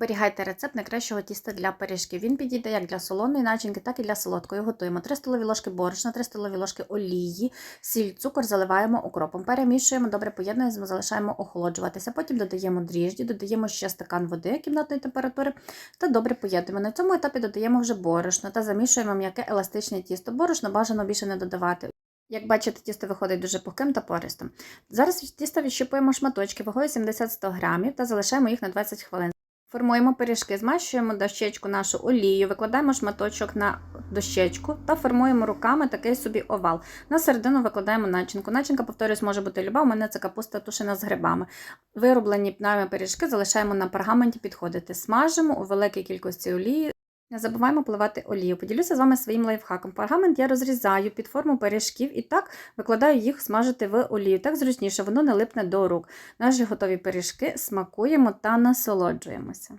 Зберігайте рецепт найкращого тіста для пиріжків. Він підійде як для солоної начинки, так і для солодкої. Готуємо 3 столові ложки борошна, 3 столові ложки олії, сіль, цукор заливаємо укропом. Перемішуємо, добре поєднуємо, залишаємо охолоджуватися. Потім додаємо дріжджі, додаємо ще стакан води кімнатної температури та добре поєднуємо. На цьому етапі додаємо вже борошно та замішуємо м'яке еластичне тісто. Борошно бажано більше не додавати. Як бачите, тісто виходить дуже пухким та пористим. Зараз від тіста відщипуємо шматочки вагою 70-100 грамів та залишаємо їх на 20 хвилин. Формуємо пиріжки, змащуємо дощечку нашу олією, викладаємо шматочок на дощечку та формуємо руками такий собі овал. На середину викладаємо начинку. Начинка, повторюсь, може бути люба, у мене це капуста тушена з грибами. Вироблені нами пиріжки залишаємо на пергаменті підходити. Смажимо у великій кількості олії. Не забуваємо поливати олію. Поділюся з вами своїм лайфхаком. Пергамент я розрізаю під форму пиріжків і так викладаю їх смажити в олію. Так зручніше, воно не липне до рук. Наші готові пиріжки смакуємо та насолоджуємося.